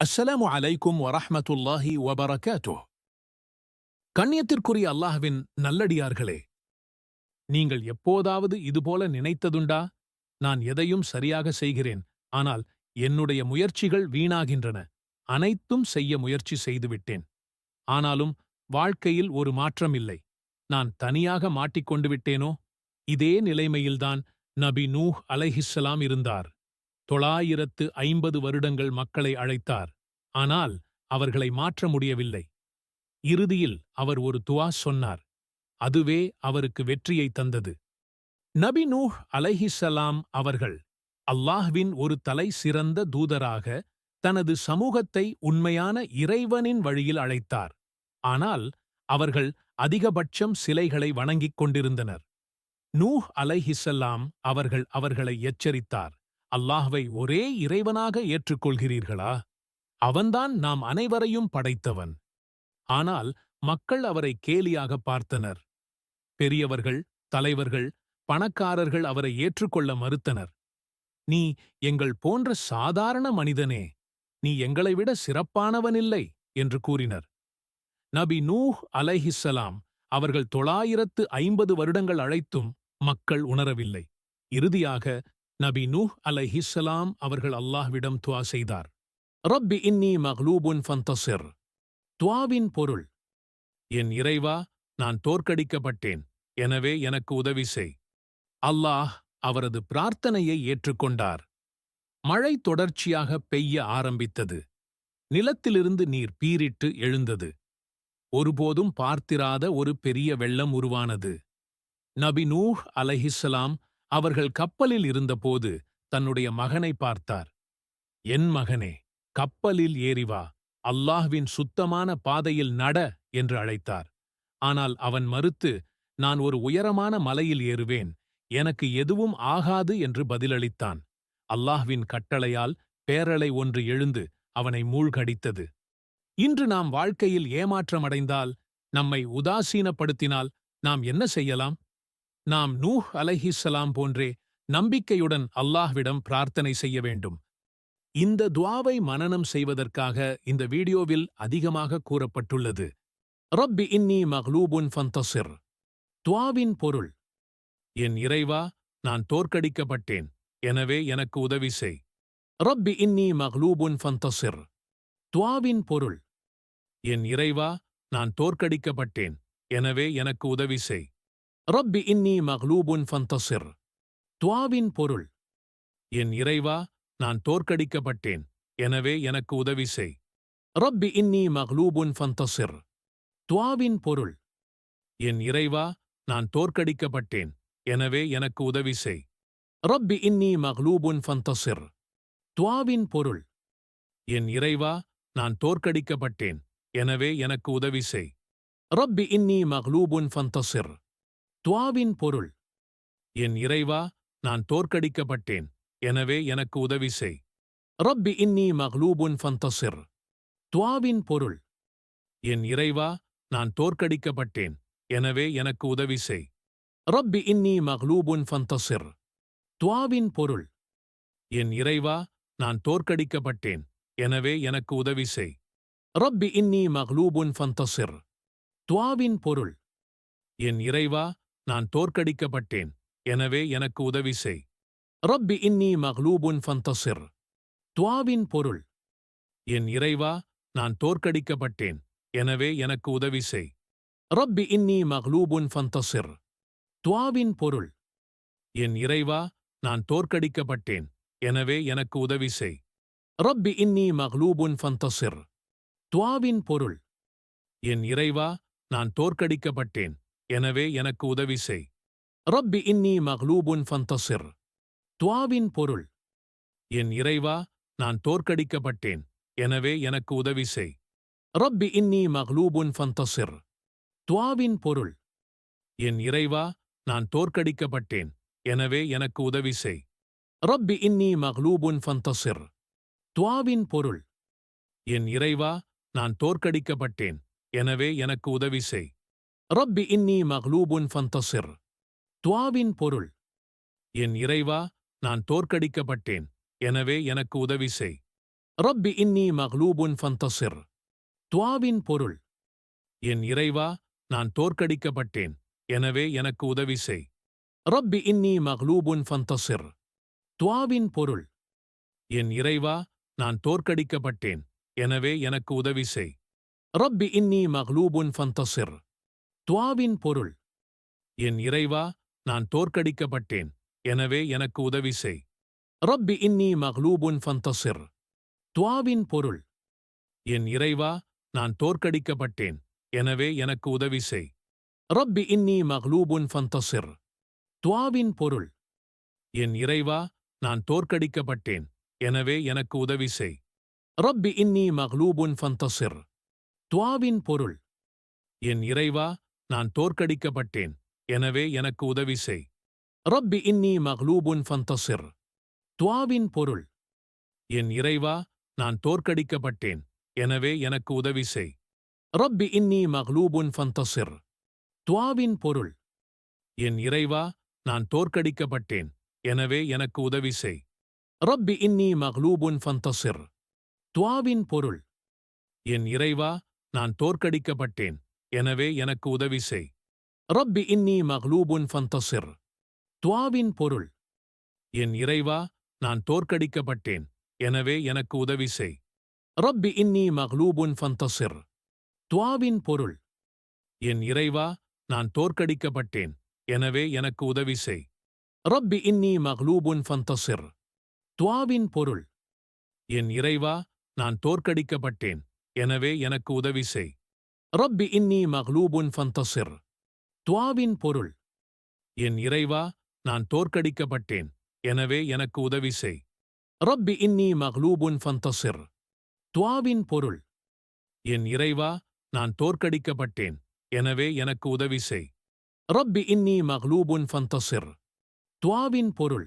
அஸ்ஸலாமு அலைக்கும் வரஹமத்துல்லாஹி வபரகாத்துஹ். கண்ணியத்திற்குரிய அல்லாஹ்வின் நல்லடியார்களே நீங்கள் எப்போதாவது இதுபோல நினைத்ததுண்டா? நான் எதையும் சரியாக செய்கிறேன் ஆனால் என்னுடைய முயற்சிகள் வீணாகின்றன அனைத்தும் செய்ய முயற்சி செய்துவிட்டேன். ஆனாலும் வாழ்க்கையில் ஒரு மாற்றம் இல்லை நான் தனியாக மாட்டிக்கொண்டு விட்டேனோ? இதே நிலைமையில்தான் நபி நூஹ் அலைஹிஸ்ஸலாம் இருந்தார். தொள்ளாயிரத்து ஐம்பது வருடங்கள் மக்களை அழைத்தார். ஆனால் அவர்களை மாற்ற முடியவில்லை. இறுதியில் அவர் ஒரு துவா சொன்னார். அதுவே அவருக்கு வெற்றியை தந்தது. நபி நூஹ் அலைஹிஸ்ஸலாம் அவர்கள் அல்லாஹ்வின் ஒரு தலை சிறந்த தூதராக தனது சமூகத்தை உண்மையான இறைவனின் வழியில் அழைத்தார். ஆனால் அவர்கள் அதிகபட்சம் சிலைகளை வணங்கிக் கொண்டிருந்தனர். நூஹ் அலைஹிஸ்ஸலாம் அவர்கள் அவர்களை எச்சரித்தார். அல்லாஹ்வை ஒரே இறைவனாக ஏற்றுக்கொள்கிறீர்களா? அவன்தான் நாம் அனைவரையும் படைத்தவன். ஆனால் மக்கள் அவரை கேலியாக பார்த்தனர். பெரியவர்கள் தலைவர்கள் பணக்காரர்கள் அவரை ஏற்றுக்கொள்ள மறுத்தனர். நீ எங்கள் போன்ற சாதாரண மனிதனே நீ எங்களை விட சிறப்பானவனில்லை என்று கூறினர். நபி நூஹ் அலைஹிஸ்ஸலாம் அவர்கள் தொள்ளாயிரத்து ஐம்பது வருடங்கள் அழைத்தும் மக்கள் உணரவில்லை. இறுதியாக நபி நூஹ் அலைஹிஸ்ஸலாம் அவர்கள் அல்லாஹ்விடம் துவா செய்தார். ரப்பி இன்னி மஹ்லூபுன் ஃபந்தசிர் துவாவின் பொருள் என் இறைவா நான் தோற்கடிக்கப்பட்டேன். எனவே எனக்கு உதவி செய். அல்லாஹ் அவரது பிரார்த்தனையை ஏற்றுக்கொண்டார். மழை தொடர்ச்சியாக பெய்ய ஆரம்பித்தது. நிலத்திலிருந்து நீர் பீரிட்டு எழுந்தது. ஒருபோதும் பார்த்திராத ஒரு பெரிய வெள்ளம் உருவானது. நபி நூஹ் அலஹிஸ்லாம் அவர்கள் கப்பலில் இருந்தபோது தன்னுடைய மகனை பார்த்தார். என் மகனே கப்பலில் ஏறிவா அல்லாஹ்வின் சுத்தமான பாதையில் நட என்று அழைத்தார். ஆனால் அவன் மறுத்து நான் ஒரு உயரமான மலையில் ஏறுவேன். எனக்கு எதுவும் ஆகாது என்று பதிலளித்தான். அல்லாஹ்வின் கட்டளையால் பேரலை ஒன்று எழுந்து அவனை மூழ்கடித்தது. இன்று நாம் வாழ்க்கையில் ஏமாற்றமடைந்தால் நம்மை உதாசீனப்படுத்தினால் நாம் என்ன செய்யலாம்? நாம் நூஹ் அலஹிசலாம் போன்றே நம்பிக்கையுடன் அல்லாஹ்விடம் பிரார்த்தனை செய்ய வேண்டும். இந்த துவாவை மனனம் செய்வதற்காக இந்த வீடியோவில் அதிகமாக கூறப்பட்டுள்ளது. ரப்பி இன்னி மஹ்லூபுன் ஃபந்தசிர் துவாவின் பொருள் என் இறைவா நான் தோற்கடிக்கப்பட்டேன் எனவே எனக்கு உதவி செய். ரப்பி இன்னி மஹ்லூபுன் ஃபந்தசிர் துவாவின் பொருள் என் இறைவா நான் தோற்கடிக்கப்பட்டேன் எனவே எனக்கு உதவி செய். ரப்பி இன்னி மக்லூபுன் ஃபந்தசிர் துவாவின் பொருள். என் இறைவா நான் தோற்கடிக்கப்பட்டேன். எனவே எனக்கு உதவி செய். ரப்பி இன்னி மக்லூபுன் ஃபந்தசிர் துவாவின் பொருள். என் இறைவா நான் தோற்கடிக்கப்பட்டேன். எனவே எனக்கு உதவி செய். ரப்பி இன்னி மக்லூபுன் ஃபந்தசிர் துவாவின் பொருள். என் இறைவா நான் தோற்கடிக்கப்பட்டேன். எனவே எனக்கு உதவி செய். ரப்பி இன்னி மஹ்லூபுன் ஃபந்தசிர் துவாவின் பொருள். என் இறைவா நான் தோற்கடிக்கப்பட்டேன். எனவே எனக்கு உதவி செய். ரப்பி இன்னி மஹ்லூபுன் ஃபந்தசிர் துவாவின் பொருள். என் இறைவா நான் தோற்கடிக்கப்பட்டேன். எனவே எனக்கு உதவி செய். ரப்பி இன்னி மக்லூபுன் ஃபந்தசிர் துவாவின் பொருள். என் இறைவா நான் தோற்கடிக்கப்பட்டேன். எனவே எனக்கு உதவி செய். ரப்பி இன்னி மஹ்லூபுன் ஃபந்தசிர் துவாவின் பொருள். என் இறைவா நான் தோற்கடிக்கப்பட்டேன். எனவே எனக்கு உதவி செய். ரப்பி இன்னி மக்லூபுன் ஃபந்தசிர். துவாவின் பொருள். என் இறைவா நான் தோற்கடிக்கப்பட்டேன். எனவே எனக்கு உதவி செய். ரப்பி இன்னி மக்லூபுன் ஃபந்தசிர். துவாவின் பொருள். என் இறைவா நான் தோற்கடிக்கப்பட்டேன். எனவே எனக்கு உதவி செய். ரப்பி இன்னி மக்லூபுன் ஃபந்தசிர். துவாவின் பொருள். என் இறைவா நான் தோற்கடிக்கப்பட்டேன். எனவே எனக்கு உதவி செய். ரப்பி இன்னி மக்லூபுன் ஃபந்தசிர் துவாவின் பொருள். என் இறைவா நான் தோற்கடிக்கப்பட்டேன். எனவே எனக்கு உதவி செய். ரப்பி இன்னி மக்லூபுன் ஃபந்தசிர் துவாவின் பொருள். என் இறைவா நான் தோற்கடிக்கப்பட்டேன். எனவே எனக்கு உதவி செய். ரப்பி இன்னி மக்லூபுன் ஃபந்தசிர் துவாவின் பொருள். என் இறைவா நான் தோற்கடிக்கப்பட்டேன். எனவே எனக்கு உதவி செய். ரப்பி இன்னி மக்லூபுன் ஃபந்தசிர் துவாவின் பொருள் என் இறைவா நான் தோற்கடிக்கப்பட்டேன் எனவே எனக்கு உதவி செய். ரப்பி இன்னி மக்லூபுன் ஃபந்தசிர் துவாவின் பொருள் என் இறைவா நான் தோற்கடிக்கப்பட்டேன் எனவே எனக்கு உதவி செய். ரப்பி இன்னி மக்லூபுன் ஃபந்தசிர் துவாவின் பொருள் என் இறைவா நான் தோற்கடிக்கப்பட்டேன் எனவே எனக்கு உதவி செய். ரப்பி இன்னி மக்லூபுன் ஃபந்தசிர் துவாவின் பொருள். என் இறைவா நான் தோற்கடிக்கப்பட்டேன். எனவே எனக்கு உதவி செய். ரப்பி இன்னி மக்லூபுன் ஃபந்தசிர் துவாவின் பொருள். என் இறைவா நான் தோற்கடிக்கப்பட்டேன். எனவே எனக்கு உதவி செய். ரப்பி இன்னி மக்லூபுன் ஃபந்தசிர் துவாவின் பொருள். என் இறைவா நான் தோற்கடிக்கப்பட்டேன். எனவே எனக்கு உதவி செய். ரப்பி இன்னி மக்லூபுன் ஃபந்தசிர் துவாவின் பொருள். என் இறைவா நான் தோற்கடிக்கப்பட்டேன். எனவே எனக்கு உதவி செய். ரப்பி இன்னி மஹ்லூபுன் ஃபந்தசிர் துவாவின் பொருள். என் இறைவா நான் தோற்கடிக்கப்பட்டேன். எனவே எனக்கு உதவி செய். ரப்பி இன்னி மஹ்லூபுன் ஃபந்தசிர் துவாவின் பொருள். என் இறைவா நான் தோற்கடிக்கப்பட்டேன். எனவே எனக்கு உதவி செய். ரப்பி இன்னி மஹ்லூபுன் ஃபந்தசிர் துவாவின் பொருள். என் இறைவா நான் தோற்கடிக்கப்பட்டேன். எனவே எனக்கு உதவி செய். ரப்பி இன்னி மஹ்லூபுன் ஃபந்தசிர் துவாவின் பொருள். என் இறைவா நான் தோற்கடிக்கப்பட்டேன். எனவே எனக்கு உதவி செய். ரப்பி இன்னி மக்லூபுன் ஃபந்தசிர் துவாவின் பொருள். என் இறைவா நான் தோற்கடிக்கப்பட்டேன். எனவே எனக்கு உதவி செய். ரப்பி இன்னி மஹ்லூபுன் ஃபந்தசிர் துவாவின் பொருள். என் இறைவா நான் தோற்கடிக்கப்பட்டேன். எனவே எனக்கு உதவி செய். ரப்பி இன்னி மக்லூபுன் ஃபந்தசிர் துவாவின் பொருள் என் இறைவா நான் தோற்கடிக்கப்பட்டேன் எனவே எனக்கு உதவி செய். ரப்பி இன்னி மக்லூபுன் ஃபந்தசிர் துவாவின் பொருள் என் இறைவா நான் தோற்கடிக்கப்பட்டேன் எனவே எனக்கு உதவி செய். ரப்பி இன்னி மக்லூபுன் ஃபந்தசிர் துவாவின் பொருள்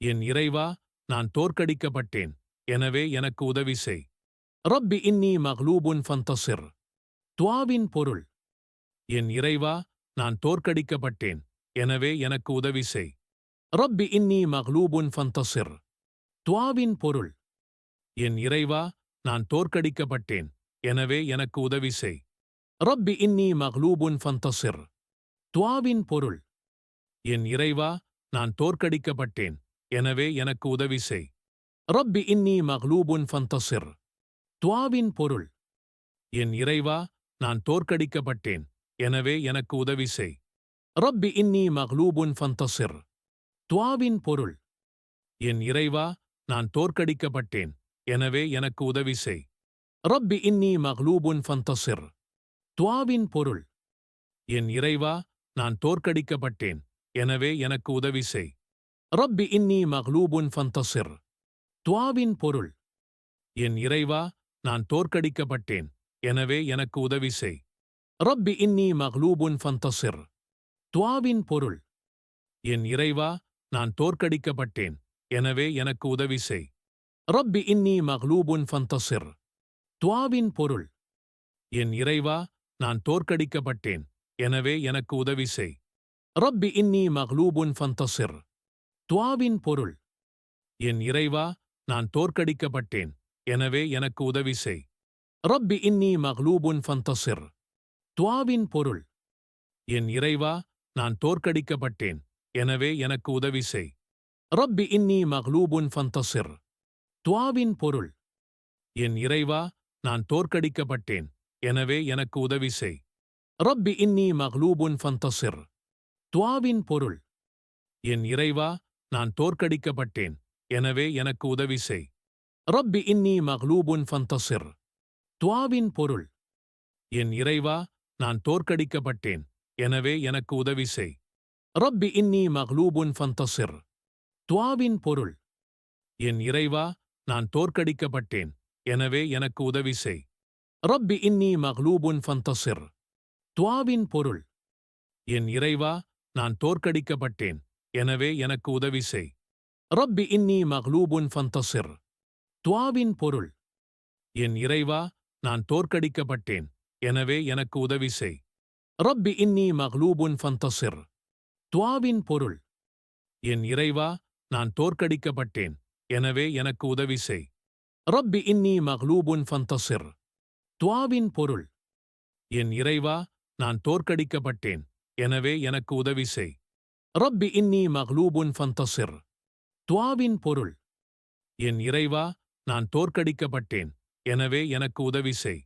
என் இறைவா நான் தோற்கடிக்கப்பட்டேன் எனவே எனக்கு உதவி செய். ரப்பி இன்னி மக்லூபுன் ஃபந்தசிர் துவாவின் பொருள். என் இறைவா நான் தோற்கடிக்கப்பட்டேன். எனவே எனக்கு உதவி செய். ரப்பி இன்னி மக்லூபுன் ஃபந்தசிர் துவாவின் பொருள். என் இறைவா நான் தோற்கடிக்கப்பட்டேன். எனவே எனக்கு உதவி செய். ரப்பி இன்னி மஹ்லூபுன் ஃபந்தசிர் துவாவின் பொருள். என் இறைவா நான் தோற்கடிக்கப்பட்டேன். எனவே எனக்கு உதவி செய். ரப்பி இன்னி மக்லூபுன் ஃபந்தசிர் துவாவின் பொருள். என் இறைவா நான் தோற்கடிக்கப்பட்டேன். எனவே எனக்கு உதவி செய். ரப்பி இன்னி மஹ்லூபுன் ஃபந்தசிர் துவாவின் பொருள். என் இறைவா நான் தோற்கடிக்கப்பட்டேன். எனவே எனக்கு உதவி செய். ரப்பி இன்னி மஹ்லூபுன் ஃபந்தசிர் துவாவின் பொருள். என் இறைவா நான் தோற்கடிக்கப்பட்டேன். எனவே எனக்கு உதவி செய். ரப்பி இன்னி மஹ்லூபுன் ஃபந்தசிர் துவாவின் பொருள். என் இறைவா நான் தோற்கடிக்கப்பட்டேன். எனவே எனக்கு உதவி செய். ரப்பி இன்னி மக்லூபுன் ஃபந்தசிர் துவாவின் பொருள். என் இறைவா நான் தோற்கடிக்கப்பட்டேன். எனவே எனக்கு உதவி செய். ரப்பி இன்னி மஹ்லூபுன் ஃபந்தசிர் துவாவின் பொருள். என் இறைவா நான் தோற்கடிக்கப்பட்டேன். எனவே எனக்கு உதவி செய். ரப்பி இன்னி மக்லூபுன் ஃபந்தசிர் துவாவின் பொருள். என் இறைவா நான் தோற்கடிக்கப்பட்டேன். எனவே எனக்கு உதவி செய். ரப்பி இன்னி மக்லூபுன் ஃபந்தசிர் துவாவின் பொருள். என் இறைவா நான் தோற்கடிக்கப்பட்டேன். எனவே எனக்கு உதவி செய். ரப்பி இன்னி மக்லூபுன் ஃபந்தசிர் துவாவின் பொருள். என் இறைவா நான் தோற்கடிக்கப்பட்டேன். எனவே எனக்கு உதவி செய். ரப்பி இன்னி மக்லூபுன் ஃபந்தசிர் துவாவின் பொருள். என் இறைவா நான் தோற்கடிக்கப்பட்டேன். எனவே எனக்கு உதவி செய். ரப்பி இன்னி மக்லூபுன் ஃபந்தசிர் துவாவின் பொருள். என் இறைவா நான் தோற்கடிக்கப்பட்டேன். எனவே எனக்கு உதவி செய். ரப்பி இன்னி மஹ்லூபுன் ஃபந்தசிர் துவாவின் பொருள். என் இறைவா நான் தோற்கடிக்கப்பட்டேன். எனவே எனக்கு உதவி செய். ரப்பி இன்னி மக்லூபுன் ஃபந்தசிர் துவாவின் பொருள். என் இறைவா நான் தோற்கடிக்கப்பட்டேன். எனவே எனக்கு உதவி செய். ரப்பி இன்னி மஹ்லூபுன் ஃபந்தசிர் துவாவின் பொருள். என் இறைவா நான் தோற்கடிக்கப்பட்டேன். எனவே எனக்கு உதவி செய். ரப்பி இன்னி மக்லூபுன் ஃபந்தசிர் துவாவின் பொருள். என் இறைவா நான் தோற்கடிக்கப்பட்டேன். எனவே எனக்கு உதவி செய். ரப்பி இன்னி மஹ்லூபுன் ஃபந்தசிர் துவாவின் பொருள். என் இறைவா நான் தோற்கடிக்கப்பட்டேன். எனவே எனக்கு உதவி செய். ரப்பி இன்னி மக்லூபுன் ஃபந்தசிர் துவாவின் பொருள். என் இறைவா நான் தோற்கடிக்கப்பட்டேன். எனவே எனக்கு உதவி செய்.